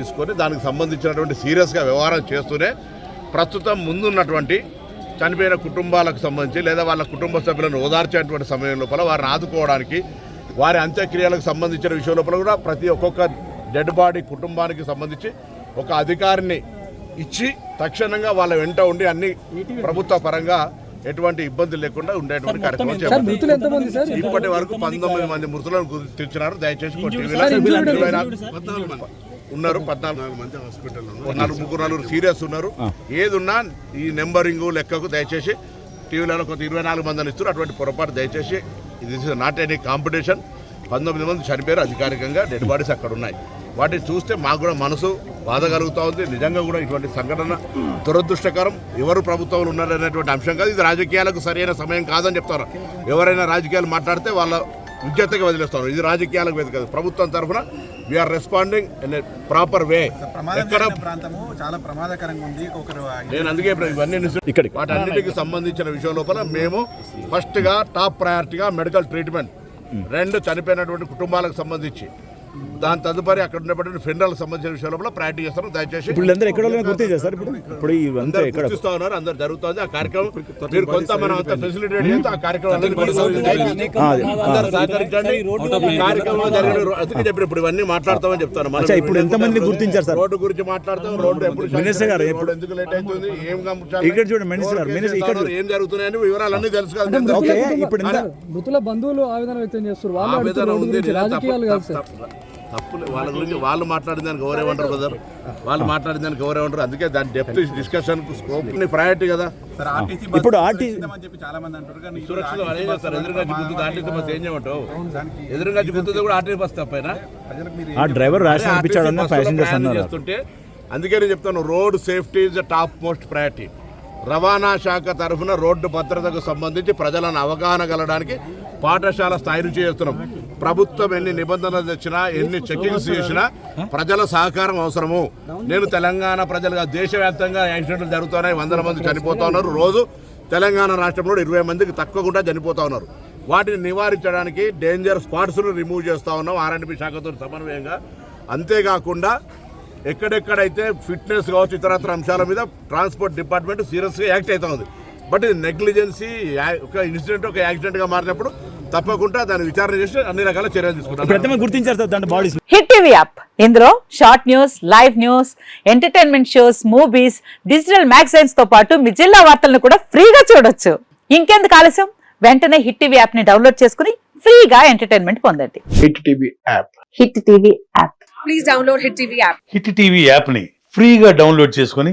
తీసుకొని దానికి సంబంధించినటువంటి సీరియస్గా వ్యవహారం చేస్తూనే ప్రస్తుతం ముందున్నటువంటి చనిపోయిన కుటుంబాలకు సంబంధించి లేదా వాళ్ళ కుటుంబ సభ్యులను ఓదార్చేటువంటి సమయం లోపల వారిని ఆదుకోవడానికి వారి అంత్యక్రియలకు సంబంధించిన విషయం లోపల కూడా ప్రతి ఒక్కొక్క డెడ్ బాడీ కుటుంబానికి సంబంధించి ఒక అధికారిని ఇచ్చి తక్షణంగా వాళ్ళ వెంట ఉండి అన్ని ప్రభుత్వ పరంగా ఎటువంటి ఇబ్బందులు లేకుండా ఉండేటువంటి కార్యక్రమం ఇప్పటి వరకు పంతొమ్మిది మంది మృతులను గుర్తించినారు. దయచేసి ఉన్నారు పద్నాలుగు మంది హాస్పిటల్ నాలుగు ముగ్గురు నలుగురు సీరియస్ ఉన్నారు. ఏది ఉన్నా ఈ నెంబరింగ్ లెక్కకు దయచేసి టీవీలలో కొంత ఇరవై నాలుగు మందిని ఇస్తారు అటువంటి పొరపాటు దయచేసి ఇది నాట్ ఎనీ కాంపిటీషన్ పంతొమ్మిది మంది చనిపోయారు అధికారికంగా డెడ్ బాడీస్ అక్కడ ఉన్నాయి. వాటిని చూస్తే మాకు కూడా మనసు బాధ కలుగుతూ ఉంది. నిజంగా కూడా ఇటువంటి సంఘటన దురదృష్టకరం. ఎవరు ప్రభుత్వంలో ఉన్నారనేటువంటి అంశం కాదు. ఇది రాజకీయాలకు సరైన సమయం కాదని చెప్తారు. ఎవరైనా రాజకీయాలు మాట్లాడితే వాళ్ళ విజ్ఞతకి వదిలేస్తారు ఇది రాజకీయాలకు వేదిక కాదు. ప్రభుత్వం తరఫున we're responding in proper way ఎక్కడ? ప్రాంతము చాలా ప్రమాదకరంగా ఉంది. ఒకరు నేను అందుకే ఇవన్నీ ఇక్కడికి వాటన్నిటికి సంబంధించిన విషయం లోపల మేము ఫస్ట్గా టాప్ ప్రయారిటీగా మెడికల్ ట్రీట్మెంట్ రెండు చనిపోయినటువంటి కుటుంబాలకు సంబంధించి. దాని తదుపరి అక్కడ ఉన్నటువంటి ఫెడరల్ సంబంధించిన విషయం లోపల ప్రయారిటీ చేస్తారు. దయచేసి ఇప్పుడు వీళ్ళందరూ ఎక్కడ గుర్తించారు సార్ ఇప్పుడు ఇప్పుడు అందరూ ఎక్కడ? గుర్తిస్తా ఉన్నారు అందరు జరుగుతుంది. ఆ కార్యక్రమం మీరు కొంత మనం అంత ఫెసిలిటేట్ చేస్తే ఆ కార్యక్రమం. అందరూ సహకరించండి. ఈ కార్యక్రమంలో జరిగిన అందుకే చెప్పిన ఇప్పుడు ఇవన్నీ మాట్లాడతామని చెప్తాను. మనం ఇప్పుడు ఎంతమంది గుర్తించారు సార్? రోడ్డు గురించి మాట్లాడతాం రోడ్డు ఎప్పుడు మినిస్టర్ గారు, రోడ్డు ఎందుకు లేట్ అవుతుంది ఏం? ఇక్కడ చూడండి, మినిస్టర్ గారు, మినిస్టర్ ఇక్కడ ఏం జరుగుతున్నాయని వివరాలన్నీ తెలుసు కదా. ఓకే, ఇప్పుడు మృతుల బంధువులు ఆవేదన వ్యక్తం చేస్తారు వాళ్ళు ఉంది రాజకీయాలు కాదు సార్. తప్పులే. వాళ్ళ గురించి వాళ్ళు మాట్లాడిన దానికి ఎవరేమంటారు బ్రదర్? వాళ్ళు మాట్లాడిన దానికి ఎవరేమంటారు అందుకే దాని డెప్త్ డిస్కషన్ స్కోప్ ప్రయారిటీ కదా. సార్ ఆర్టీసీ ఇప్పుడు బస్సు ఆర్టీ- సురక్షితమని చెప్పి చాలా మంది అంటారు కానీ ఇప్పుడు సురక్షితం ఆర్టీసీ అదే చేస్తారు. ఎదురుగా బస్ ఏం చేయమంటావు? ఎదురుగా గుర్తుంది కూడా ఆర్టీ బస్ తప్పైనా? ప్రజలకు మీరు ఆ డ్రైవర్ చేస్తుంటే అందుకే నేను చెప్తాను road safety is the top most priority రవాణా శాఖ తరఫున రోడ్డు భద్రతకు సంబంధించి ప్రజలను అవగాహన కలడానికి పాఠశాల స్థాయి నుంచి చేస్తున్నాం. ప్రభుత్వం ఎన్ని నిబంధనలు తెచ్చినా ఎన్ని చెకింగ్స్ చేసినా ప్రజల సహకారం అవసరము. నేను తెలంగాణ ప్రజలుగా దేశవ్యాప్తంగా యాక్సిడెంట్లు జరుగుతున్నాయి. వందల మంది చనిపోతా ఉన్నారు. రోజు తెలంగాణ రాష్ట్రంలో ఇరవై మందికి తక్కువకుండా చనిపోతా ఉన్నారు. వాటిని నివారించడానికి డేంజర్ స్పాట్స్ను రిమూవ్ చేస్తూ ఉన్నాం. ఆర్ఎండ్బి శాఖతో సమన్వయంగా. అంతేకాకుండా ఎక్కడెక్కడైతే ఫిట్నెస్ కావచ్చు ఇతరత్ర అంశాల మీద ట్రాన్స్పోర్ట్ డిపార్ట్మెంట్ సీరియస్గా యాక్ట్ అవుతుంది ఉంది. బట్ ఇది నెగ్లిజెన్సీ ఒక ఇన్సిడెంట్ ఒక యాక్సిడెంట్గా మారినప్పుడు తప్పకుండా దాన్ని విచారణ చేసి అన్ని రకాల చర్యలు తీసుకుంటాం. గుర్తించారు సార్ దాంట్లో బాడీస్ హిట్ టీవీ యాప్. ఇందులో short news live news entertainment shows movies digital మ్యాగజైన్స్తో పాటు మీ జిల్లా వార్తలను కూడా ఫ్రీగా చూడొచ్చు. ఇంకెందుకు ఆలస్యం? వెంటనే హిట్ టీవీ యాప్ని డౌన్లోడ్ చేసుకుని ఫ్రీగా ఎంటర్టైన్మెంట్ పొందండి. Hit TV app. Hit TV app. Hit TV యాప్ని ఫ్రీగా డౌన్లోడ్ చేసుకొని